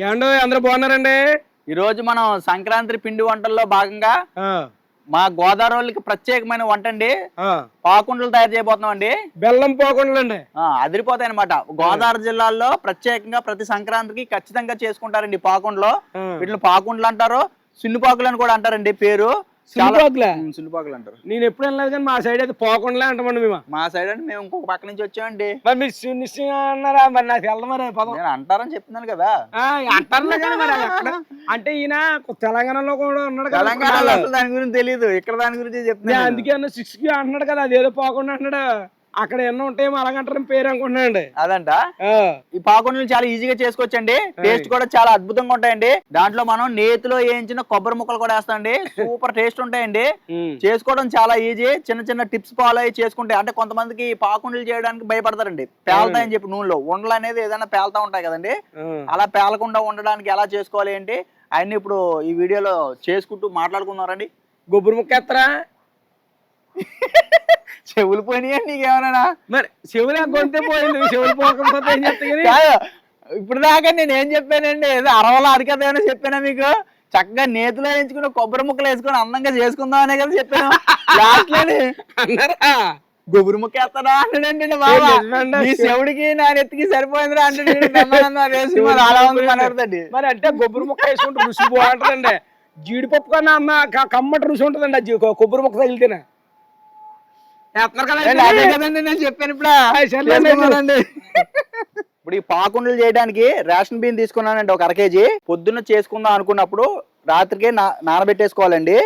ఏమండో అందరూ బాగున్నారండి? ఈ రోజు మనం సంక్రాంతి పిండి వంటల్లో భాగంగా మా గోదావరి వాళ్ళకి ప్రత్యేకమైన వంట అండి. పాకుండలు తయారు చేయబోతున్నాం అండి బెల్లం పోకుండాలండి ఆ, అదిరిపోతాయి అనమాట గోదావరి జిల్లాలో ప్రత్యేకంగా ప్రతి సంక్రాంతికి ఖచ్చితంగా చేసుకుంటారండి పాకుండలు. వీటిని పాకుండలు అంటారు సున్నిపాకులు అని కూడా అంటారండి పేరు. అంటారు. నేను ఎప్పుడు వెళ్ళలేదు కానీ మా సైడ్ అయితే పోకుండా అంటామండి మేము. మా సైడ్ అంటే మేము ఇంకొక పక్క నుంచి వచ్చామండి. మరి మీరు నిశ్చయం అన్నారా? మరి నాకు తెల్ల మరి పదం. నేను అంటారని చెప్తున్నాను కదా. ఆ, అంటారులే కానీ మరి ఎక్కడ అంటే ఈయన తెలంగాణలో కూడా ఉన్నాడు కదా. తెలంగాణలో దాని గురించి తెలియదు ఇక్కడ దాని గురించి నేను చెప్తున్నాను. అందుకే అన్న సిక్స్కి అంటున్నాడు కదా అదేదో పోకుండా అంటున్నాడు? అక్కడ ఎన్నో ఉంటాయేమో అలాగంటారని పేరు అనుకుంటున్నానండి. అదంట? ఈ పాకుండలు చాలా ఈజీగా చేసుకోవచ్చండి. టేస్ట్ కూడా చాలా అద్భుతంగా ఉంటాయండి. దాంట్లో మనం నేతిలో వేయించిన కొబ్బరి ముక్కలు కూడా వేస్తామండి. సూపర్ టేస్ట్ ఉంటాయండి. చేసుకోవడం చాలా ఈజీ. చిన్న చిన్న టిప్స్ ఫాలో అయ్యి చేసుకుంటే అంటే కొంతమందికి పాకుండలు చేయడానికి భయపడతారండి. పేలుతాయని చెప్పి నూనెలో. ఉండలు అనేది ఏదైనా పేలుతా ఉంటాయి కదండి. అలా పేలకుండా ఉండడానికి ఎలా చేసుకోవాలి ఏంటి? అవన్నీ ఇప్పుడు ఈ వీడియోలో చేసుకుంటూ మాట్లాడుకున్నారండి గొబ్బరు ముక్క ఎత్తరా? చెవులు పోయినాయి నీకేమన్నా మరి చెవులే గొంతే పోయింది. చెవులు పోకపోతే ఏం చెప్తా ఇప్పుడు దాకా నేను ఏం చెప్పానండి? ఏదో అరవల అరికత ఏమైనా చెప్పానా మీకు? చక్కగా నేతిలో వేయించుకుని కొబ్బరి ముక్కలు వేసుకొని అందంగా చేసుకుందాం అనే కదా చెప్పాను. లాస్ట్లోని. కొబ్బరి ముక్క వేస్తాడా అంటాడండి బాబా? నీ శివుడికి నా నెత్తికి సరిపోయిందిరా అంటే బ్రహ్మానందం వేసి మరి అంటే గొబ్బరి ముక్క వేసుకుంటే రుచి బాగుంటుందండి జీడిపప్పు కన్నా అమ్మ కమ్మటి రుచి ఉంటుందండి. కొబ్బరి ముక్క తగిలితేనే వేస్తున్నారు కదా ఏంటి, అదే అయితే? కదండి నేను చెప్పాను ఇప్పుడు. ఇప్పుడు ఈ పాకుండలు చేయడానికి రేషన్ బియ్యం తీసుకున్నానండి ఒక అర కేజీ. పొద్దున్న చేసుకుందాం అనుకున్నప్పుడు రాత్రికే నానబెట్టేసుకోవాలండి.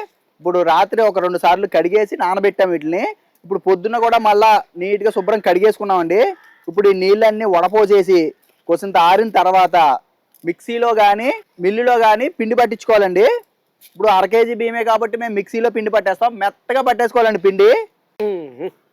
ఇప్పుడు రాత్రి ఒక రెండు సార్లు కడిగేసి నానబెట్టాం వీటిని. ఇప్పుడు పొద్దున్న కూడా మళ్ళా నీట్గా శుభ్రం కడిగేసుకున్నామండి. ఇప్పుడు ఈ నీళ్ళన్నీ వడపోసేసి కొంత ఆరిన తర్వాత మిక్సీలో కానీ మిల్లులో కానీ పిండి పట్టించుకోవాలండి. ఇప్పుడు అర కేజీ బియ్యమే కాబట్టి మేము మిక్సీలో పిండి పట్టేస్తాం. మెత్తగా పట్టేసుకోవాలండి పిండి.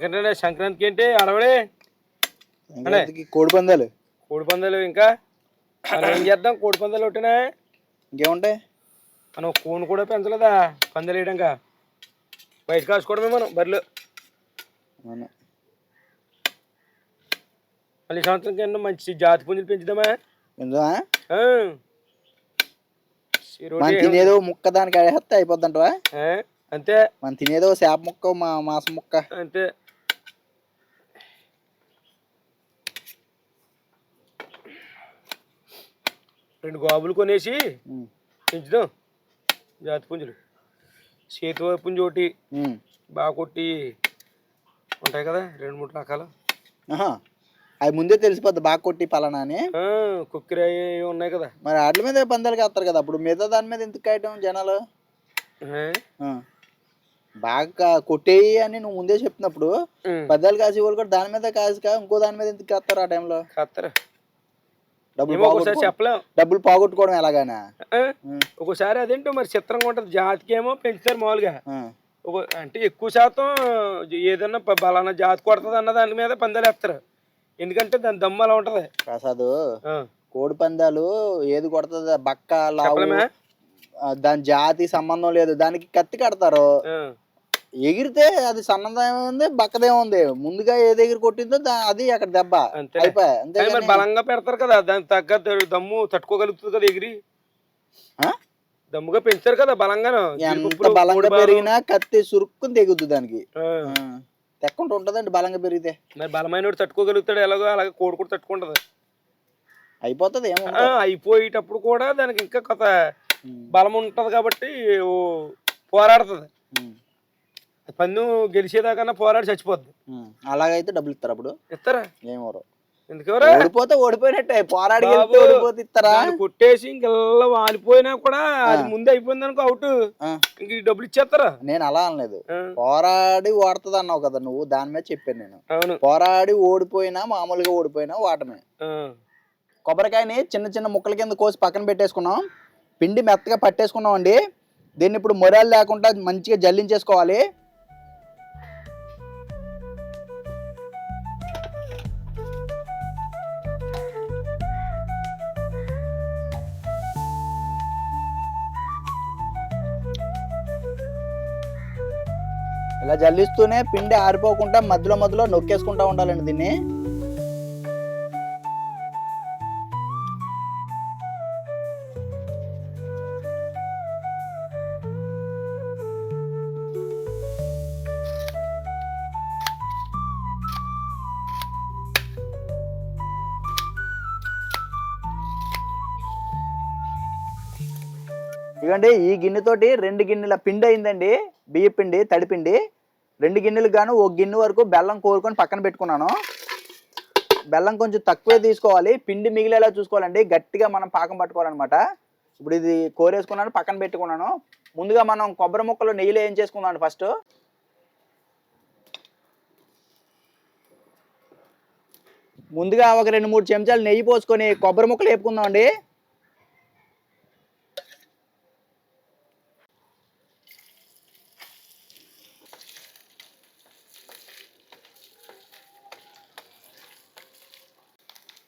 ఇంకంటే సంక్రాంతికి ఏంటి అడవడే? సంక్రాంతికి కోడి పందాలు. కోడి పందాలు ఇంకా? మనం ఏం చేద్దాం? కోడి పందాలు ఒకటినా ఇంకేముంటాయి? మనం కోన్ కూడా పెంచలేదా? పందాలు వేయడంగా బయట కాసుకోవడమే మనం అవును. మళ్ళీ సంవత్సరం ఎన్నో మంచి జాతి పుంజులు పెంచుదామా? మనం తినేదో ముక్క దానికి అడేస్తే అయిపోద్దంటవా? అంతే. మనం తినేదో చేప ముక్క మా మాసం ముక్క. అంతే. రెండు గాబులు కొనేసి పెంచుదాం. జాతి పుంజులు. చేతి పుంజు ఒకటి. బాగా కొట్టి ఉంటాయి కదా రెండు మూడు రకాలు. అవి ముందే తెలిసిపోద్ది బాగా కొట్టి పలానా అని. కుక్కిరాయి ఉన్నాయి కదా. మరి వాటి మీద పందాలు కాస్తారు కదా అప్పుడు మిగతా దాని మీద ఎందుకు కాయటం జనాలు. బాగా కొట్టేయి అని నువ్వు ముందే చెప్తున్నప్పుడు ఉమ్. పద్దాలు కాసి వాళ్ళు కూడా దాని మీద కాసి కా ఇంకో దాని మీద ఎందుకు కాస్తారు ఆ టైంలో? కత్తరు డబ్బులు ఒకసారి పోగొట్టుకో చెప్పలేం. డబ్బులు పోగొట్టుకోవడం ఎలాగానా? ఒక్కోసారి అదేంటో మరి చిత్రంగా ఉంటుంది. జాతికి ఏమో పెంచుతారు మామూలుగా. ఒక అంటే ఎక్కువ శాతం ఏదన్నా బలానా జాతి కొడుతుంది అన్న దాని మీద పందాలు వేస్తారు. ఎందుకంటే దాని దమ్ము అలా ఉంటది. ప్రసాద్ కోడి పందాలు ఏది కొడుతుంది? బక్క లావు దాని జాతి సంబంధం లేదు. దానికి కత్తి కడతారు. ఎగిరితే అది సన్నదం ఉంది బక్కదే ఉంది ముందుగా ఏది ఎగిరి కొట్టిందో అది అక్కడ దెబ్బ. అంతే అయిపోయా. అంతే కానీ మరి బలంగా పెడతారు కదా దానికి తగ్గ దమ్ము తట్టుకోగలుగుతుంది కదా ఎగిరి. దమ్ముగా పెంచుతారు కదా బలంగా కోడి బాలు. పెరిగినా కత్తి సురుక్కుని తెగుద్దు దానికి. తెక్కుంటూ ఉంటదండి బలంగా పెరిగితే. మరి బలమైన తట్టుకోగలుగుతాడు ఎలాగో అలాగే కోడి కూడా తట్టుకుంటది. అయిపోతుంది ఏమో. అయిపోయేటప్పుడు కూడా దానికి ఇంకా కొత్త బలం ఉంటది కాబట్టి పోరాడుతుంది. పన్ను గెలిచేదాకన్నా పోరాడి చచ్చిపోద్ది. అలాగైతే డబ్బులు ఇస్తారు అప్పుడు? ఇస్తారా? ఏమోరు ఎందుకెవరా? ఓడిపోతే ఓడిపోయినట్టే పోరాడి ఓడిపోతే ఇస్తారా? కొట్టేసి ఇంకెల్లా వాలిపోయినా కూడా అది ముందు అయిపోయింది అనుకో అవుట్ ఇంక డబ్బులు ఇచ్చేస్తారా? నేను అలా అనలేదు. పోరాడి ఓడుతుంది అన్నావు కదా నువ్వు దాని మీద చెప్పాను నేను. పోరాడి ఓడిపోయినా మామూలుగా ఓడిపోయినా వాటమే కొబ్బరికాయని చిన్న చిన్న ముక్కల కింద కోసి పక్కన పెట్టేసుకున్నాం. పిండి మెత్తగా పట్టేసుకున్నాం అండి దీన్ని ఇప్పుడు మొరాలు లేకుండా మంచిగా జల్లించేసుకోవాలి. ఇలా జల్లిస్తూనే పిండి ఆరిపోకుండా మధ్యలో మధ్యలో నొక్కేసుకుంటా ఉండాలండి దీన్ని. ఇదిగోండి ఈ గిన్నెతోటి రెండు గిన్నెల పిండి అయిందండి బియ్య పిండి తడిపిండి. రెండు గిన్నెలకు గాను ఒక గిన్నె వరకు బెల్లం కోరుకొని పక్కన పెట్టుకున్నాను. బెల్లం కొంచెం తక్కువే తీసుకోవాలి. పిండి మిగిలేలా చూసుకోవాలండి. గట్టిగా మనం పాకం పట్టుకోవాలన్నమాట. ఇప్పుడు ఇది కోరేసుకున్నాను పక్కన పెట్టుకున్నాను. ముందుగా మనం కొబ్బరి ముక్కలు నెయ్యిలో ఏం చేసుకుందాం ఫస్ట్? ముందుగా ఒక రెండు మూడు చెంచాలు నెయ్యి పోసుకొని కొబ్బరి ముక్కలు వేపుకుందాం అండి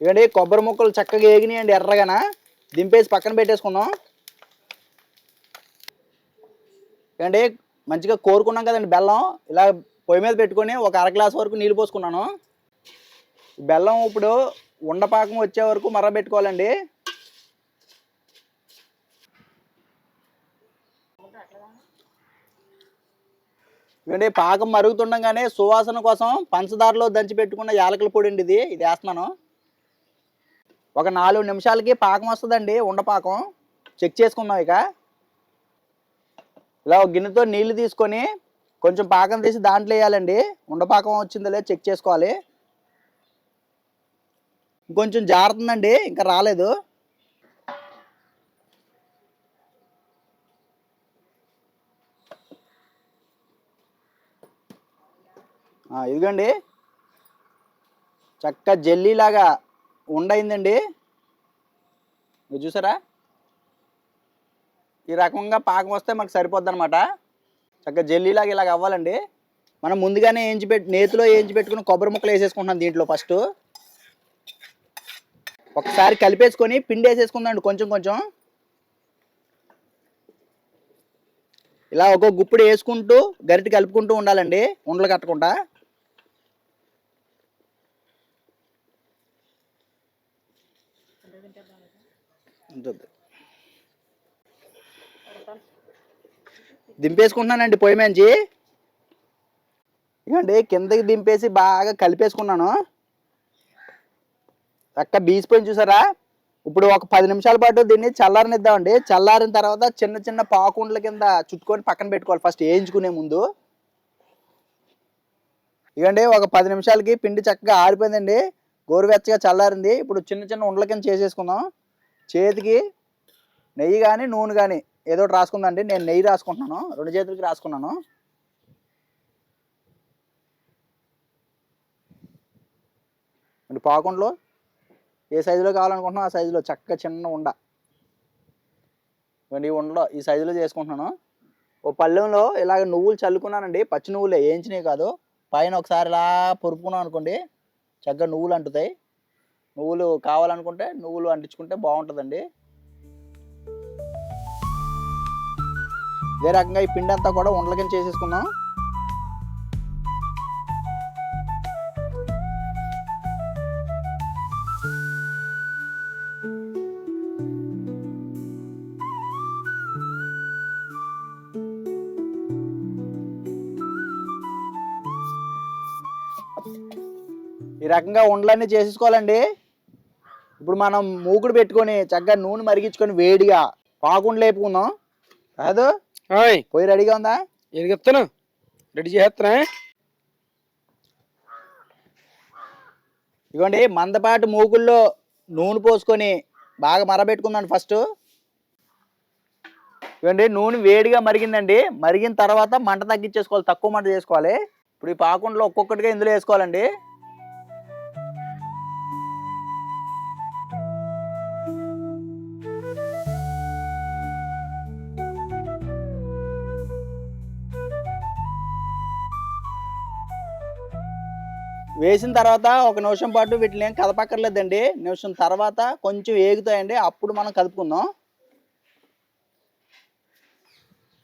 ఇవ్వండి కొబ్బరి ముక్కలు చక్కగా ఏగినాయండి ఎర్రగాన? దింపేసి పక్కన పెట్టేసుకున్నాం ఇవ్వండి మంచిగా కోరుకున్నాం కదండి బెల్లం. ఇలా పొయ్యి మీద పెట్టుకొని ఒక అర గ్లాస్ వరకు నీళ్ళు పోసుకున్నాను. బెల్లం ఇప్పుడు ఉండపాకం వచ్చే వరకు మర్ర పెట్టుకోవాలండి. ఇవ్వండి పాకం మరుగుతుండగానే సువాసన కోసం పంచదారలో దంచి పెట్టుకున్న యాలకుల పొడి అండి ఇది. ఇది వేస్తున్నాను. ఒక నాలుగు నిమిషాలకి పాకం వస్తుందండి ఉండపాకం చెక్ చేసుకుందాం ఇక. ఇలా ఒక గిన్నెతో నీళ్ళు తీసుకొని కొంచెం పాకం తీసి దాంట్లో వేయాలండి. ఉండపాకం వచ్చిందో లేదో చెక్ చేసుకోవాలి. కొంచెం జారుతుందండి ఇంకా రాలేదు. ఆ, ఇదిగోండి. చక్క జెల్లీలాగా ఉండయిందండి. మీరు చూసారా? ఈ రకంగా పాకం వస్తే మనకు సరిపోద్ది అనమాట చక్కగా జెల్లీలాగా ఇలాగ అవ్వాలండి. మనం ముందుగానే ఏంచి పెట్టి నేతిలో ఏంచి పెట్టుకుని కొబ్బరి ముక్కలు వేసేసుకుంటున్నాం దీంట్లో ఫస్ట్. ఒకసారి కలిపేసుకొని పిండి వేసేసుకుందాం కొంచెం కొంచెం. ఇలా ఒక్కొక్క గుప్పుడు వేసుకుంటూ గరిటి కలుపుకుంటూ ఉండాలండి ఉండలు కట్టకుండా. దింపేసుకుంటున్నానండి పొయ్యి మంచి. ఇకండి కిందకి దింపేసి బాగా కలిపేసుకున్నాను. అక్క బీసిపోయింది చూసారా? ఇప్పుడు ఒక పది నిమిషాల పాటు దీన్ని చల్లారనిద్దామండి. చల్లారిన తర్వాత చిన్న చిన్న పాకుండ్ల కింద చుట్టుకొని పక్కన పెట్టుకోవాలి. ఫస్ట్ వేయించుకునే ముందు. ఇకండి ఒక పది నిమిషాలకి పిండి చక్కగా ఆరిపోయిందండి. గోరువెచ్చగా చల్లారింది. ఇప్పుడు చిన్న చిన్న ఉండల కింద చేసేసుకుందాం. చేతికి నెయ్యి కానీ నూనె కానీ ఏదో ఒకటి రాసుకుందండి. నేను నెయ్యి రాసుకుంటున్నాను. రెండు చేతులకి రాసుకున్నాను. అంటే పాకుండలో ఏ సైజులో కావాలనుకుంటున్నా ఆ సైజులో చక్కగా చిన్న ఉండ. ఈ ఉండలో ఈ సైజులో చేసుకుంటున్నాను. ఓ పళ్ళెంలో ఇలాగ నువ్వులు చల్లుకున్నానండి. పచ్చి నువ్వులే వేయించినవి కాదు. పైన ఒకసారి ఇలా పొరుపుకున్నాం అనుకోండి చక్కగా నువ్వులు అంటుతాయి. నువ్వులు కావాలనుకుంటే నువ్వులు అంటించుకుంటే బాగుంటుందండి. ఇదే రకంగా ఈ పిండి అంతా కూడా ఉండల కింద చేసేసుకుందాం. ఈ రకంగా ఉండలన్నీ చేసేసుకోవాలండి. ఇప్పుడు మనం మూకుడు పెట్టుకొని చక్కగా నూనె మరిగించుకొని వేడిగా పాకుండా లేపుకుందాం. కాదు? పోయి రెడీగా ఉందా? ఎరిగిస్తాను రెడీ చేస్తున్నా. ఇదిగోండి మందపాటి మూకుల్లో నూనె పోసుకొని బాగా మరబెట్టుకుందండి ఫస్ట్. ఇవ్వండి నూనె వేడిగా మరిగిందండి. మరిగిన తర్వాత మంట తగ్గించేసుకోవాలి తక్కువ మంట చేసుకోవాలి. ఇప్పుడు ఈ పాకుండలో ఒక్కొక్కటిగా ఇందులో వేసుకోవాలండి. వేసిన తర్వాత ఒక నిమిషం పాటు వీటిని ఏం కదపక్కర్లేదండి. నిమిషం తర్వాత కొంచెం ఏగుతాయండి. అప్పుడు మనం కదుపుకుందాం.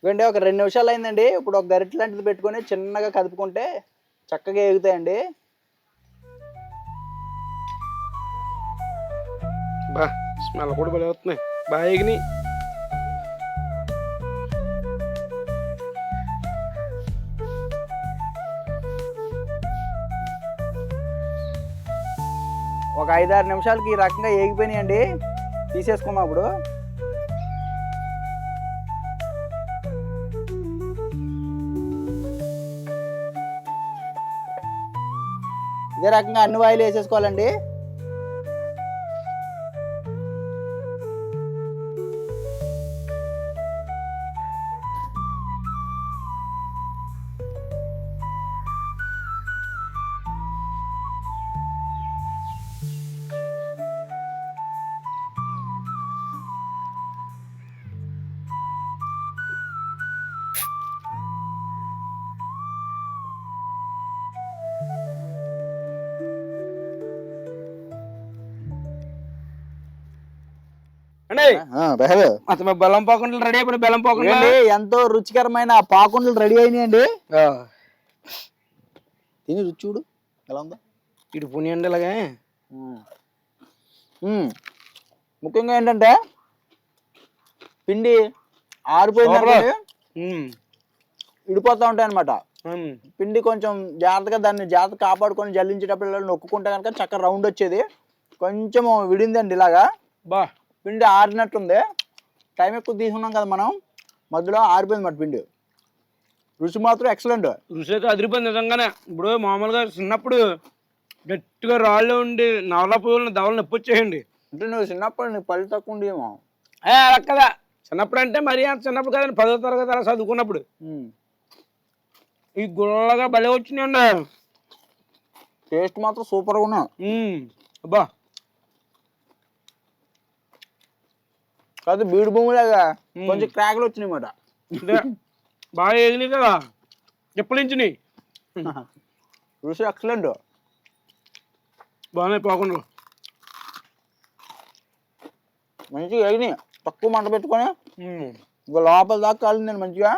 ఇవ్వండి ఒక రెండు నిమిషాలు అయిందండి. ఇప్పుడు ఒక గరిట లాంటిది పెట్టుకొని చిన్నగా కదుపుకుంటే చక్కగా ఏగుతాయండి. బా స్మెల్ కూడా భలే వస్తున్నాయి. బాగా ఎగినాయి ఒక ఐదారు నిమిషాలకి ఈ రకంగా ఏగిపోయినాయండి. తీసేసుకుందాం అప్పుడు ఇదే రకంగా అన్ని వాయిలు వేసేసుకోవాలండి. బెల్లం పోకుండా రెడీ అయిపోయిన బెల్లం పోకుండా? ఎంతో రుచికరమైన పాకుండలు రెడీ అయినాయండి. తిని రుచి చూడు ఎలా ఉందో. ఇటు పుణ్యండి ఇలాగే. ముఖ్యంగా ఏంటంటే పిండి ఆరిపోయింది విడిపోతూ ఉంటాయి అనమాట. పిండి కొంచెం జాగ్రత్తగా దాన్ని జాగ్రత్త కాపాడుకొని జల్లించేటప్పుడు నొక్కుంటే కనుక చక్కగా రౌండ్ వచ్చేది. కొంచెం విడిందండి ఇలాగా. బా. పిండి ఆరినట్టుంది టైం ఎక్కువ తీసుకున్నాం కదా మనం. మధ్యలో ఆరిపోయింది మాట పిండి. రుచి మాత్రం ఎక్సలెంట్ రుచి అయితే అదిరిపోయింది నిజంగానే. ఇప్పుడు మామూలుగా చిన్నప్పుడు గట్టిగా రాళ్ళు ఉండి నవల పువ్వులను దవల నొప్పి వచ్చేయండి. అంటే నువ్వు చిన్నప్పుడు నీ పళ్ళు తక్కువ ఉండేమో. ఏ, అలా కదా చిన్నప్పుడు అంటే మరీ అంత చిన్నప్పుడు కదండి పదో తరగతి అలా చదువుకున్నప్పుడు. ఈ గుల్లగా భలే వచ్చినాయండి టేస్ట్ మాత్రం సూపర్గా ఉన్నా అబ్బా. కాదు బీడు భూమిలాగా. కొంచెం క్రాకులు వచ్చినాయి మాట. బాగా ఎగినాయి కదా. ఎప్పటించినాయి రుచి ఎక్సలెంట్ బాగానే పోకుండా. మంచిగా ఎగినాయి తక్కువ మంట పెట్టుకొని ఇంకా లోపల దాకా కాలింది నేను మంచిగా.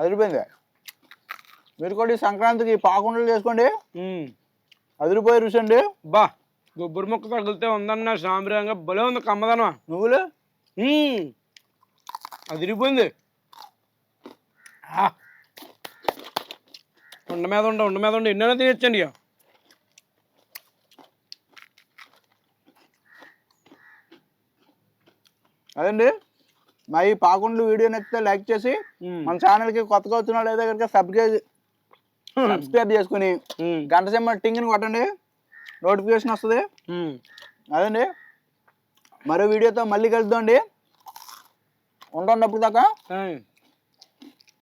అదిరిపోయింది. మీరు కూడా ఈ సంక్రాంతికి పాకుండలు చేసుకోండి అదిరిపోయే రుచి అండి. బా. కొబ్బరి ముక్క తగిలితే ఉందన్న సాంబ్రంగా. భలే ఉంది కమ్మదనం. నువ్వులు? అదిరిపోయింది. ఉండ మీద ఉండ ఉండ మీద ఉండ. ఎన్నైనా తినచ్చండి ఇక. అదండి మా ఈ పాకుండలు వీడియో నచ్చితే లైక్ చేసి మన ఛానల్కి కొత్తగా వచ్చిన వాళ్ళు అయితే కనుక సబ్స్క్రైబ్ సబ్స్క్రైబ్ చేసుకుని గంట సింబల్ టింగ్ని కొట్టండి. నోటిఫికేషన్ వస్తుంది. అదండి మరో వీడియోతో మళ్ళీ కలుద్దాం అండి ఉంటున్నప్పుడు దాకా.